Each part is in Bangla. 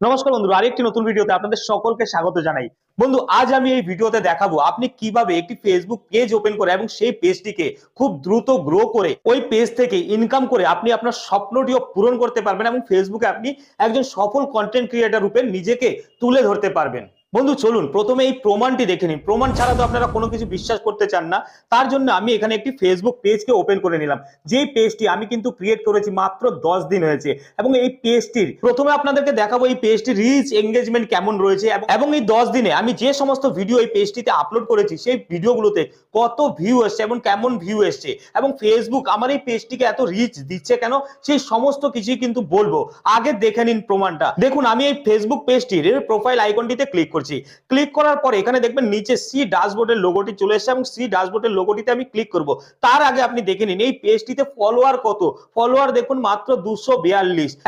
নমস্কার বন্ধু আরেকটি নতুন ভিডিওতে আপনাদের সকলকে স্বাগত জানাই। বন্ধু, আজ আমি এই ভিডিওতে দেখাবো আপনি কীভাবে একটি ফেসবুক পেজ ওপেন করে এবং সেই পেজটিকে খুব দ্রুত গ্রো করে ওই পেজ থেকে ইনকাম করে আপনি আপনার স্বপ্নটিও পূরণ করতে পারবেন এবং ফেসবুকে আপনি একজন সফল কন্টেন্ট ক্রিয়েটার রূপে নিজেকে তুলে ধরতে পারবেন। বন্ধু, চলুন, প্রথমে এই প্রমাণটি দেখে নিন। প্রমাণ ছাড়া তো আপনারা কোনো কিছু বিশ্বাস করতে চান না। তার জন্য আমি এখানে একটি ফেসবুক পেজকে ওপেন করে নিলাম। যেই পেজটি আমি কিন্তু ক্রিয়েট করেছি মাত্র দশ দিন হয়েছে এবং এই পেজটির প্রথমে আপনাদেরকে দেখাবো এই পেজটির রিচ এঙ্গেজমেন্ট কেমন রয়েছে এবং এই দশ দিনে আমি যে সমস্ত ভিডিও এই পেজটিতে আপলোড করেছি, সেই ভিডিওগুলোতে কত ভিউ এসছে এবং কেমন ভিউ এসছে এবং ফেসবুক আমার এই পেজটিকে এত রিচ দিচ্ছে কেন, সেই সমস্ত কিছুই কিন্তু বলব। আগে দেখে নিন প্রমাণটা। দেখুন, আমি এই ফেসবুক পেজটির প্রোফাইল আইকনটিতে ক্লিক করছি। ক্লিক করার পরে এখানে দেখবেন নিচে সি ড্যাশবোর্ডের লোগোটি চলে এসেছে এবং সি ড্যাশবোর্ডের লোগোটিতে আমি ক্লিক করব। তার আগে আপনি দেখে নিন, এই পেজটিতে ফলোয়ার কত? ফলোয়ার দেখুন মাত্র দুশো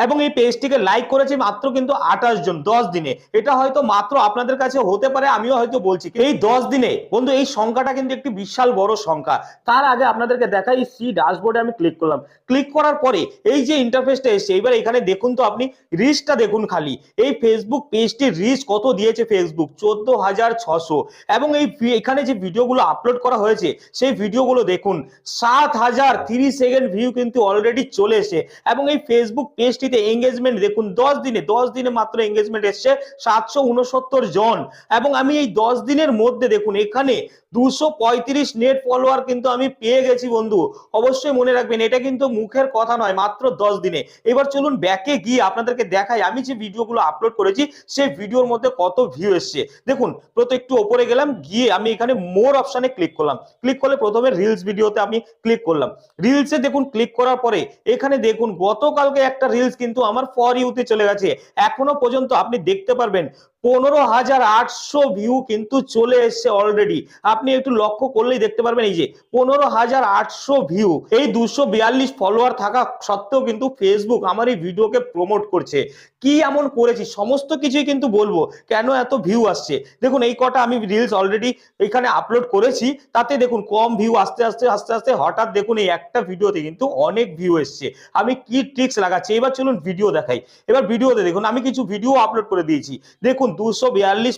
এবং এই পেজটিকে লাইক করেছে মাত্র কিন্তু আঠাশ জন, দশ দিনে। এটা হয়তো মাত্র আপনাদের কাছে হতে পারে, আমিও হয়তো বলছি। এই দশ দিনে, বন্ধু, এই সংখ্যাটা কিন্তু একটি বিশাল বড় সংখ্যা। তার আগে আপনাদেরকে দেখাই এই সি ড্যাশবোর্ডে আমি ক্লিক করলাম। ক্লিক করার পরে এই যে ইন্টারফেসটা এসছে এবার এখানে দেখুন তো আপনি রিচটা দেখুন খালি। এই ফেসবুক পেজটির রিচ কত দিয়েছে ফেসবুক চোদ্দ হাজার ছশো। এবং এই এখানে যে ভিডিওগুলো আপলোড করা হয়েছে, সেই ভিডিওগুলো দেখুন, সাত হাজার তিরিশ সেকেন্ড ভিউ কিন্তু অলরেডি চলে এসে এবং এই ফেসবুক পেজটিতে এঙ্গেজমেন্ট দেখুন, দশ দিনে দশ দিনে মাত্র এঙ্গেজমেন্ট এসছে সাতশো উনসত্তর জন। এবং আমি এই দশ দিনের মধ্যে দেখুন, এখানে দুশো পঁয়ত্রিশ নেট ফলোয়ার কিন্তু আমি পেয়ে গেছি বন্ধু। অবশ্যই মনে রাখবেন, এটা কিন্তু মুখের কথা নয়, মাত্র দশ দিনে। এবার চলুন ব্যাকে গিয়ে আপনাদেরকে দেখাই, আমি যে ভিডিওগুলো আপলোড করেছি, সেই ভিডিওর মধ্যে কত ভিউ এসছে। দেখুন, প্রথম একটু ওপরে গেলাম, গিয়ে আমি এখানে মোর অপশানে ক্লিক করলাম। ক্লিক করলে প্রথমে রিলস ভিডিওতে আমি ক্লিক করলাম। রিলসে দেখুন ক্লিক করার পরে, এখানে দেখুন, গতকালকে একটা রিলস কিন্তু আমার ফর ইউতে চলে গেছে। এখনও পর্যন্ত আপনি দেখতে পারবেন পনেরো হাজার আটশো ভিউ কিন্তু চলে এসছে অলরেডি আপনি একটু লক্ষ্য করলেই দেখতে পারবেন এই যে, পনেরো হাজার আটশো ভিউ এই দুশো বিয়াল্লিশ ফলোয়ার থাকা সত্ত্বেও কিন্তু ফেসবুক আমার এই ভিডিওকে প্রমোট করছে। কি এমন করেছি? সমস্ত কিছুই কিন্তু বলব। কেন এত ভিউ আসছে? দেখুন, এই কটা আমি রিলস অলরেডি এখানে আপলোড করেছি, তাতে দেখুন, কম ভিউ আস্তে আস্তে আস্তে আস্তে হঠাৎ দেখুন, এই একটা ভিডিওতে কিন্তু অনেক ভিউ এসছে। আমি কি ট্রিক্স লাগাচ্ছি? এবার চলুন ভিডিও দেখাই। এবার ভিডিওতে দেখুন, আমি কিছু ভিডিও আপলোড করে দিয়েছি। দেখুন দুশো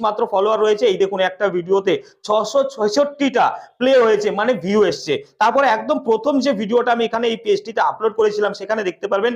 মাত্র ফলোয়ার রয়েছে। এই দেখুন একটা ভিডিওতে ছশো প্লে হয়েছে মানে ভিউ এসছে। তারপরে একদম প্রথম যে ভিডিওটা আমি এখানে এই পেজটিতে আপলোড করেছিলাম, সেখানে দেখতে পারবেন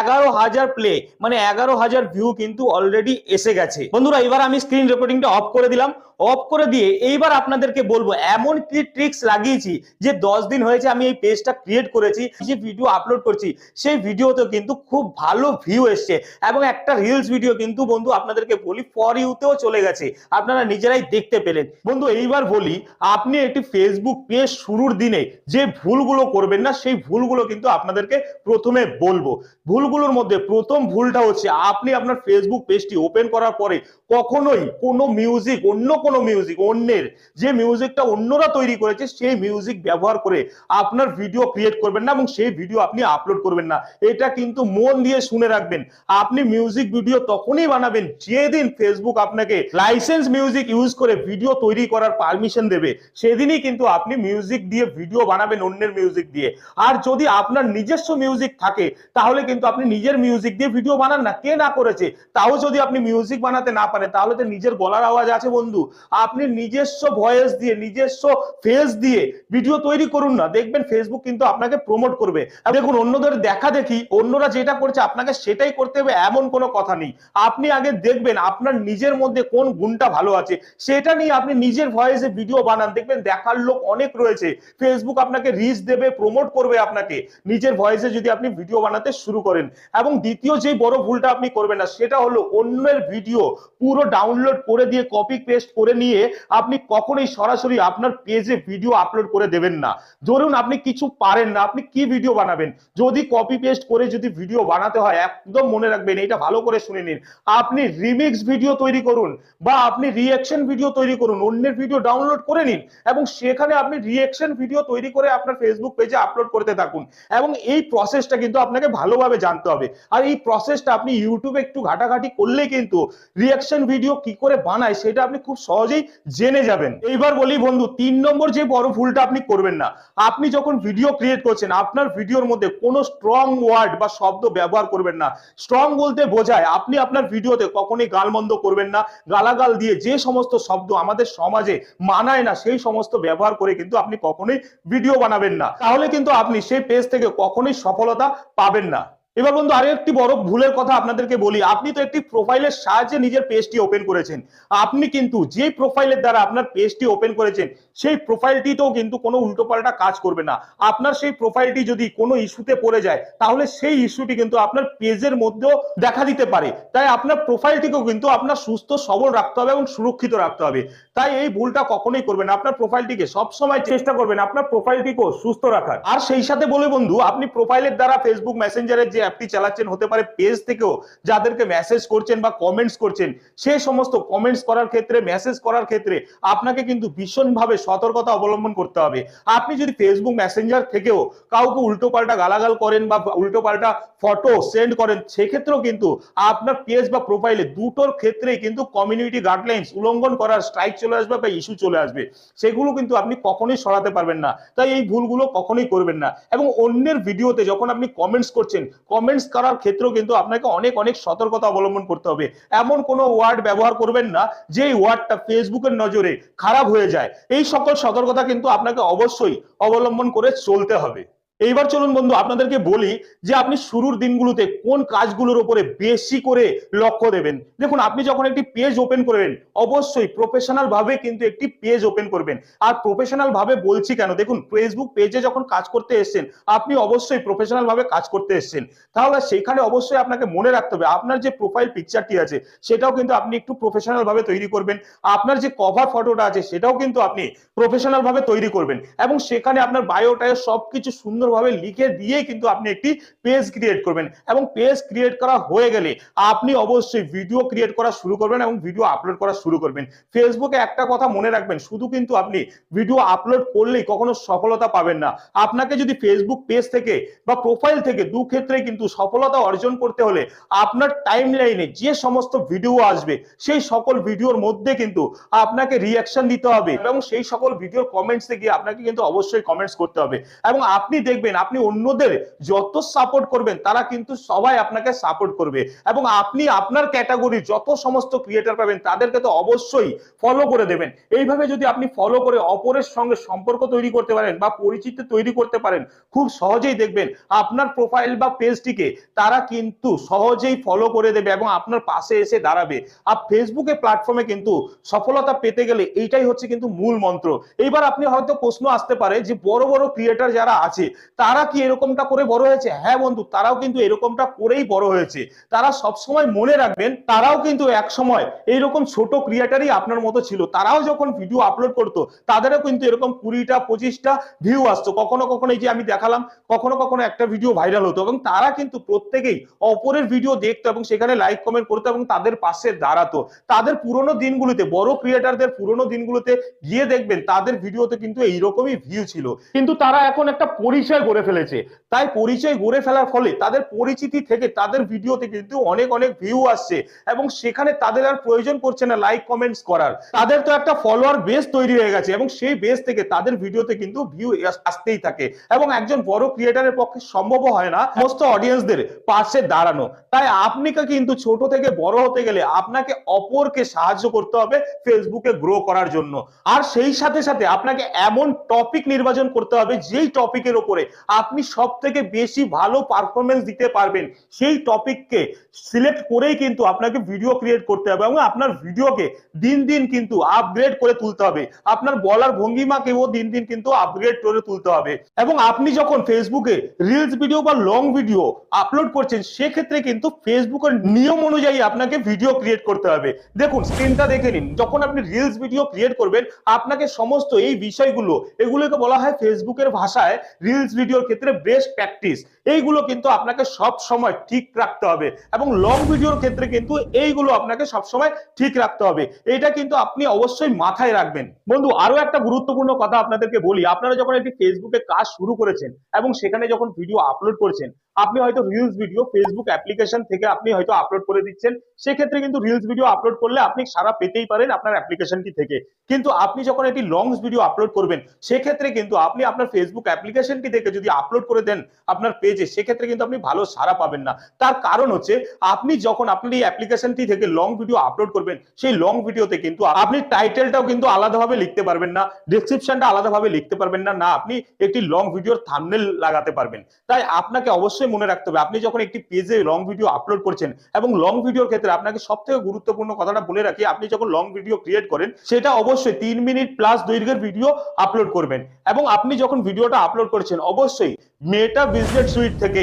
এগারো হাজার প্লে মানে এগারো হাজার ভিউ কিন্তু অলরেডি এসে গেছে। বন্ধুরা, এবার আমি স্ক্রিন রেকর্ডিংটা অফ করে দিলাম। অফ করে দিয়ে এইবার আপনাদেরকে বলব, এমন কি ট্রিক্স লাগিয়েছি যে দশ দিন হয়েছে আমি এই পেজটা ক্রিয়েট করেছি, যে ভিডিও আপলোড করছি, সেই ভিডিওতে কিন্তু খুব ভালো ভিউ এসছে। এবং একটা রিলস ভিডিও কিন্তু বন্ধু আপনাদেরকে বলি ফর ইউতেও চলে গেছে, আপনারা নিজেরাই দেখতে পেলেন। বন্ধু, এইবার বলি, আপনি একটি ফেসবুক পেজ শুরুর দিনে যে ভুলগুলো করবেন না, সেই ভুলগুলো কিন্তু আপনাদেরকে প্রথমে বলব। ভুলগুলোর মধ্যে প্রথম ভুলটা হচ্ছে, আপনি আপনার ফেসবুক পেজটি ওপেন করার পরে কখনোই কোনো মিউজিক অন্য কোনো মিউজিক অন্যের। যে মিউজিকটা অন্যরা তৈরি করেছে, সেই মিউজিক ব্যবহার করে আপনার ভিডিও ক্রিয়েট করবেন না এবং সেই ভিডিও আপনি আপলোড করবেন না। এটা কিন্তু মন দিয়ে শুনে রাখবেন। আপনি মিউজিক ভিডিও তখনই বানাবেন যেদিন ফেসবুক আপনাকে লাইসেন্স মিউজিক ইউজ করে ভিডিও তৈরি করার পারমিশন দেবে, সেদিনই কিন্তু আপনি মিউজিক দিয়ে ভিডিও বানাবেন অন্যের মিউজিক দিয়ে। আর যদি আপনার নিজস্ব মিউজিক থাকে, তাহলে কিন্তু আপনি নিজের মিউজিক দিয়ে ভিডিও বানান না। কে না করেছে? তাও যদি আপনি মিউজিক বানাতে না পারেন, তাহলে তো নিজের গলার আওয়াজ আছে বন্ধু। আপনি নিজস্ব ভয়েস দিয়ে, নিজস্ব ফেস দিয়ে ভিডিও তৈরি করুন না। দেখবেন ফেসবুক কিন্তু আপনাকে প্রমোট করবে। দেখুন, অন্যদের দেখা দেখি, অন্যরা যেটা করছে আপনাকে সেটাই করতে হবে, এমন কোনো কথা নেই। আপনি আগে দেখবেন আপনার নিজের মধ্যে কোন গুণটা ভালো আছে। সেটা নিয়ে আপনি নিজের ভয়েসে ভিডিও বানান। দেখবেন দেখার লোক অনেক রয়েছে। ফেসবুক আপনাকে রিচ দেবে প্রমোট করবে আপনাকে। নিজের ভয়েসে যদি আপনি ভিডিও বানাতে শুরু করেন। এবং দ্বিতীয় যে বড় ভুলটা আপনি করবেন না, সেটা হলো অন্যের ভিডিও পুরো ডাউনলোড করে দিয়ে কপি পেস্ট করে নিয়ে আপনি কখনোই সরাসরি আপনার পেজে ভিডিও আপলোড করে দেবেন না। ধরুন আপনি কিছু পারেন না, আপনি কি ভিডিও বানাবেন? যদি কপি পেস্ট করে যদি ভিডিও বানাতে হয়, একদম মনে রাখবেন এটা ভালো করে শুনে নিন। আপনি রিমিক্স ভিডিও তৈরি করুন বা আপনি রিয়েকশন ভিডিও তৈরি করুন, অন্যের ভিডিও ডাউনলোড করে নিন এবং সেখানে আপনি রিয়েকশন ভিডিও তৈরি করে আপনার ফেসবুক পেজে আপলোড করতে থাকুন এবং এই প্রসেসটা কিন্তু আপনাকে ভালোভাবে জানতে হবে। আর এই প্রসেসটা আপনি ইউটিউবে একটু ঘাটাঘাটি করলে কিন্তু রিয়াকশন ভিডিও কি করে বানায়, সেটা আপনি খুব সহজেই জেনে যাবেন। এইবার বলি বন্ধু, তিন নম্বর যে বড় ভুলটা আপনি করবেন না। আপনি যখন ভিডিও ক্রিয়েট করছেন, আপনার ভিডিওর মধ্যে কোনো স্ট্রং ওয়ার্ড বা শব্দ ব্যবহার করবেন না। স্ট্রং বলতে বোঝায়, আপনি আপনার ভিডিওতে কখনোই গালমন্দ করবেন না। গালাগাল দিয়ে যে সমস্ত শব্দ আমাদের সমাজে মানায় না, সেই সমস্ত ব্যবহার করে কিন্তু আপনি কখনোই ভিডিও বানাবেন না। তাহলে কিন্তু আপনি সেই পেজ থেকে কখনোই সফলতা পাবেন না। এবার বন্ধু আরও একটি বড় ভুলের কথা আপনাদেরকে বলি। আপনি তো একটি প্রোফাইলের সাহায্যে নিজের পেজটি ওপেন করেছেন। আপনি কিন্তু যে প্রোফাইলের দ্বারা আপনার পেজটি ওপেন করেছেন, সেই প্রোফাইলটিতেও কিন্তু কোনো উল্টোপাল্টা কাজ করবে না। আপনার সেই প্রোফাইলটি যদি কোনো ইস্যুতে পড়ে যায়, তাহলে সেই ইস্যুটি কিন্তু আপনার পেজের মধ্যেও দেখা দিতে পারে। তাই আপনার প্রোফাইলটিকেও কিন্তু আপনার সুস্থ, সবল রাখতে হবে এবং সুরক্ষিত রাখতে হবে। তাই এই ভুলটা কখনোই করবেন। আপনার প্রোফাইলটিকে সবসময় চেষ্টা করবেন আপনার প্রোফাইলটিকেও সুস্থ রাখার। আর সেই সাথে বলে বন্ধু, আপনি প্রোফাইলের দ্বারা ফেসবুক মেসেঞ্জারের যে অ্যাপটি চালাচ্ছেন, হতে পারে পেজ থেকেও যাদেরকে মেসেজ করছেন বা কমেন্টস করছেন সেই সমস্ত কমেন্টস করার ক্ষেত্রে মেসেজ করার ক্ষেত্রে আপনাকে কিন্তু ভীষণভাবে সতর্কতা অবলম্বন করতে হবে। আপনি যদি ফেসবুক মেসেঞ্জার থেকেও কাউকে উল্টোপাল্টা গালাগাল করেন বা উল্টোপাল্টা ফটো সেন্ড করেন, সেক্ষেত্রেও কিন্তু আপনার পেজ বা প্রোফাইলে দুটোর ক্ষেত্রেই কিন্তু কমিউনিটি গাইডলাইন্স উল্লঙ্ঘন করার স্ট্রাইক চলে আসবে বা ইস্যু চলে আসবে। সেগুলো কিন্তু আপনি কখনোই সরাতে পারবেন না। তাই এই ভুলগুলো কখনোই করবেন না। এবং অন্যের ভিডিওতে যখন আপনি কমেন্টস করছেন কমেন্টস করার ক্ষেত্রেও কিন্তু আপনাকে অনেক অনেক সতর্কতা অবলম্বন করতে হবে। এমন কোনো ওয়ার্ড ব্যবহার করবেন না যে ওয়ার্ডটা ফেসবুকের নজরে খারাপ হয়ে যায়। এই সকল সতর্কতা কিন্তু আপনাকে অবশ্যই অবলম্বন করে চলতে হবে। এইবার চলুন বন্ধু, আপনাদেরকে বলি যে আপনি শুরুর দিনগুলোতে কোন কাজগুলোর উপরে বেশি করে লক্ষ্য দেবেন। দেখুন, আপনি যখন একটি পেজ ওপেন করবেন, অবশ্যই প্রফেশনাল ভাবে কিন্তু একটি পেজ ওপেন করবেন। আর প্রফেশনাল ভাবে বলছি কেন? দেখুন ফেসবুক পেজে যখন কাজ করতে এসেছেন, আপনি অবশ্যই প্রফেশনাল ভাবে কাজ করতে এসেছেন। তাহলে সেখানে অবশ্যই আপনাকে মনে রাখতে হবে, আপনার যে প্রোফাইল পিকচারটি আছে, সেটাও কিন্তু আপনি একটু প্রফেশনাল ভাবে তৈরি করবেন। আপনার যে কভার ফটোটা আছে, সেটাও কিন্তু আপনি প্রফেশনাল ভাবে তৈরি করবেন। এবং সেখানে আপনার বায়োটায় সবকিছু সুন্দরভাবে লিখে দিয়ে কিন্তু আপনি একটি পেজ ক্রিয়েট করবেন। এবং পেজ ক্রিয়েট করা হয়ে গেলে আপনি অবশ্যই ভিডিও ক্রিয়েট করা শুরু করবেন এবং ভিডিও আপলোড করা শুরু করবেন। ফেসবুকে একটা কথা মনে রাখবেন, শুধু কিন্তু আপনি ভিডিও আপলোড করলেই কখনো সফলতা পাবেন না। আপনাকে যদি ফেসবুক পেজ থেকে বা প্রোফাইল থেকে দু ক্ষেত্রে কিন্তু সফলতা অর্জন করতে হলে আপনার টাইম লাইনে যে সমস্ত ভিডিও আসবে, সেই সকল ভিডিওর মধ্যে কিন্তু আপনাকে রিয়াকশন দিতে হবে এবং সেই সকল ভিডিওর কমেন্টসে গিয়ে আপনাকে কিন্তু অবশ্যই কমেন্টস করতে হবে। এবং আপনি দেখবেন আপনি অন্যদের যত সাপোর্ট করবেন, তারা কিন্তু সবাই আপনাকে সাপোর্ট করবে। এবং আপনি আপনার ক্যাটাগরি যত সমস্ত ক্রিয়েটার পাবেন, তাদেরকে তো অবশ্যই ফলো করে দেবেন। এইভাবে যদি আপনি ফলো করে অপরের সঙ্গে সম্পর্ক তৈরি করতে পারেন বা পরিচিতি তৈরি করতে পারেন, খুব সহজেই দেখবেন আপনার প্রোফাইল বা পেজটিকে তারা কিন্তু সহজেই ফলো করে দেবে এবং আপনার পাশে এসে দাঁড়াবে। আর ফেসবুকে প্ল্যাটফর্মে কিন্তু সফলতা পেতে গেলে এইটাই হচ্ছে কিন্তু মূল মন্ত্র। এইবার আপনি হয়তো প্রশ্ন আসতে পারে যে বড় বড় ক্রিয়েটার যারা আছে তারা কি এরকমটা করে বড় হয়েছে? হ্যাঁ বন্ধু, তারাও কিন্তু এরকমটা করেই বড় হয়েছে। তারা সবসময় মনে রাখবেন, তারাও কিন্তু এক সময় এইরকম ছোট ক্রিয়েটারই আপনার মতো ছিল। তারাও যখন ভিডিও আপলোড করতো, তাদেরও কিন্তু এরকম কুড়িটা, পঁচিশটা ভিউ আসতো। কখনো কখনো এই যে আমি দেখালাম, কখনো কখনো একটা ভিডিও ভাইরাল হতো এবং তারা কিন্তু প্রত্যেকেই অপরের ভিডিও দেখতো এবং সেখানে লাইক কমেন্ট করতো এবং তাদের পাশে দাঁড়াতো। তাদের পুরোনো দিনগুলোতে, বড় ক্রিয়েটারদের পুরোনো দিনগুলোতে গিয়ে দেখবেন, তাদের ভিডিওতে কিন্তু এইরকমই ভিউ ছিল। কিন্তু তারা এখন একটা পরিচয় গড়ে ফেলেছে। তাই পরিচয় গড়ে ফেলার ফলে তাদের পরিচিতি থেকে, তাদের ভিডিওতে কিন্তু অনেক অনেক ভিউ আসছে এবং সেখানে তাদের আর প্রয়োজন পড়ছে না লাইক কমেন্টস করার। তাদের তো একটা ফলোয়ার বেস তৈরি হয়ে গেছে এবং সেই বেস থেকে তাদের ভিডিওতে কিন্তু ভিউ আসতেই থাকে এবং একজন বড় ক্রিয়েটারের পক্ষে সম্ভব হয় না সমস্ত অডিয়েন্সদের পাশে দাঁড়ানো। তাই আপনি কিন্তু ছোট থেকে বড় হতে গেলে আপনাকে অপরকে সাহায্য করতে হবে ফেসবুকে গ্রো করার জন্য। আর সেই সাথে সাথে আপনাকে এমন টপিক নির্বাচন করতে হবে যেই টপিকের উপরে আপনি সব থেকে বেশি ভালো পারফরমেন্স দিতে পারবেন। সেই টপিককে সিলেক্ট করেই কিন্তু আপনাকে ভিডিও ক্রিয়েট করতে হবে এবং আপনার ভিডিওকে দিন দিন কিন্তু আপগ্রেড করে তুলতে হবে। আপনার বলার ভঙ্গিমাকেও দিন দিন কিন্তু আপগ্রেড করে তুলতে হবে। এবং আপনি যখন ফেসবুকে রিলস ভিডিও বা লং ভিডিও আপলোড করছেন, সেক্ষেত্রে কিন্তু ফেসবুকের নিয়ম অনুযায়ী আপনাকে ভিডিও ক্রিয়েট করতে হবে। দেখুন স্ক্রিনটা দেখে নিন। যখন আপনি রিলস ভিডিও ক্রিয়েট করবেন, আপনাকে সমস্ত এই বিষয়গুলো, এগুলোকে বলা হয় ফেসবুকের ভাষায় রিলস ভিডিওর ক্ষেত্রে বেস্ট প্র্যাকটিস এইগুলো কিন্তু আপনাকে সব সময় ঠিক রাখতে হবে। এবং লং ভিডিওর ক্ষেত্রে কিন্তু এইগুলো আপনাকে সব সময় ঠিক রাখতে হবে। এটা কিন্তু আপনি অবশ্যই মাথায় রাখবেন। বন্ধু, আরও একটা গুরুত্বপূর্ণ কথা আপনাদেরকে বলি। আপনারা যখন একটি ফেসবুকে কাজ শুরু করেছেন এবং সেখানে যখন ভিডিও আপলোড করছেন, আপনি হয়তো রিলস ভিডিও ফেসবুক অ্যাপ্লিকেশন থেকে আপনি হয়তো আপলোড করে দিচ্ছেন। সেক্ষেত্রে কিন্তু রিলস ভিডিও আপলোড করলে আপনি সারা পেতেই পারেন আপনার অ্যাপ্লিকেশনটি থেকে। কিন্তু আপনি যখন একটি লং ভিডিও আপলোড করবেন, সেক্ষেত্রে কিন্তু আপনি আপনার ফেসবুক অ্যাপ্লিকেশনটি থেকে যদি আপলোড করে দেন, আপনার পেজে সেক্ষেত্রে কিন্তু আপনি ভালো সারা পাবেন না। তার কারণ হচ্ছে, আপনি যখন আপনার এই অ্যাপ্লিকেশনটি থেকে লং ভিডিও আপলোড করবেন, সেই লং ভিডিওতে কিন্তু আপনি টাইটেলটাও কিন্তু আলাদাভাবে লিখতে পারবেন না ডেসক্রিপশনটা আলাদাভাবে লিখতে পারবেন না না, আপনি একটি লং ভিডিওর থাম্বনেল লাগাতে পারবেন। তাই আপনাকে অবশ্যই মনে রাখতে হবে, আপনি যখন একটি পেজে লং ভিডিও আপলোড করছেন এবং লং ভিডিওর ক্ষেত্রে আপনাকে সব থেকে গুরুত্বপূর্ণ কথাটা বলে রাখি, আপনি যখন লং ভিডিও ক্রিয়েট করেন, সেটা অবশ্যই তিন মিনিট প্লাস দৈর্ঘ্যের ভিডিও আপলোড করবেন। এবং আপনি যখন ভিডিওটা আপলোড করছেন, অবশ্যই মেটা বিজনেস সুইট থেকে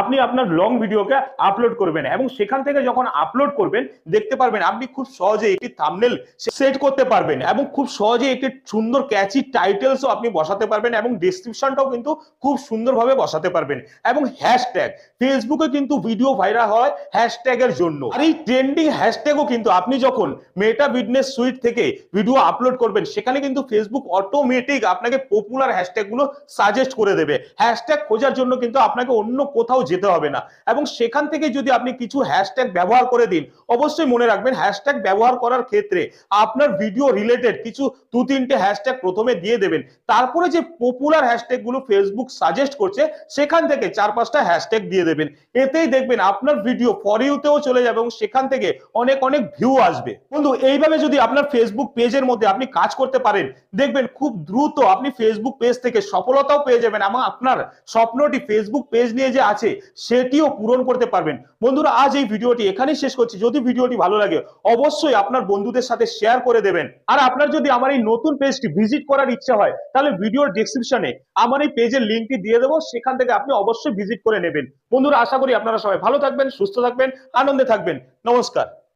আপনি আপনার লং ভিডিওকে আপলোড করবেন এবং সেখান থেকে যখন আপলোড করবেন, দেখতে পারবেন আপনি খুব সহজে একটি থামনেল সেট করতে পারবেন এবং খুব সহজে একটি সুন্দর ক্যাচি টাইটেলসও আপনি বসাতে পারবেন এবং ডেসক্রিপশনটাও কিন্তু খুব সুন্দরভাবে বসাতে পারবেন এবং হ্যাশট্যাগ ফেসবুকে কিন্তু ভিডিও ভাইরাল হয় হ্যাশট্যাগের জন্য। আর এই ট্রেন্ডিং হ্যাশট্যাগও কিন্তু আপনি যখন মেটা বিজনেস সুইট থেকে ভিডিও আপলোড করবেন, সেখানে কিন্তু ফেসবুক অটোমেটিক আপনাকে পপুলার হ্যাশট্যাগগুলো সাজেস্ট করে দেবে। হ্যাশট্যাগ খোঁজার জন্য কিন্তু আপনাকে অন্য কোথাও যেতে হবে না। এবং সেখান থেকে যদি আপনি কিছু হ্যাশট্যাগ ব্যবহার করে দিন, অবশ্যই মনে রাখবেন হ্যাশট্যাগ ব্যবহার করার ক্ষেত্রে আপনার ভিডিও রিলেটেড কিছু দু তিনটে হ্যাশট্যাগ প্রথমে দিয়ে দেবেন। তারপরে যে পপুলার হ্যাশট্যাগগুলো ফেসবুক সাজেস্ট করছে, সেখান থেকে চার পাঁচটা হ্যাশট্যাগ দিয়ে দেবেন। এতেই দেখবেন আপনার ভিডিও ফর ইউতেও চলে যাবে এবং সেখান থেকে অনেক অনেক ভিউ আসবে। বন্ধু, এইভাবে যদি আপনার ফেসবুক পেজের মধ্যে আপনি কাজ করতে পারেন, দেখবেন খুব দ্রুত আপনি ফেসবুক পেজ থেকে সফলতাও পেয়ে যাবেন এবং আপনার স্বপ্নটি ফেসবুক পেজ নিয়ে যে আছে, সেটিও পূরণ করতে পারবেন। বন্ধুরা, আজ এই ভিডিওটি এখানেই শেষ করছি। যদি ভিডিওটি ভালো লাগে, অবশ্যই আপনার বন্ধুদের সাথে শেয়ার করে দেবেন। আর আপনার যদি আমার এই নতুন পেজটি ভিজিট করার ইচ্ছা হয়, তাহলে ভিডিওর ডেসক্রিপশনে আমার এই পেজের লিঙ্কটি দিয়ে দেবো। সেখান থেকে আপনি অবশ্যই ভিজিট করে নেবেন। বন্ধুরা, আশা করি আপনারা সবাই ভালো থাকবেন, সুস্থ থাকবেন, আনন্দে থাকবেন। নমস্কার।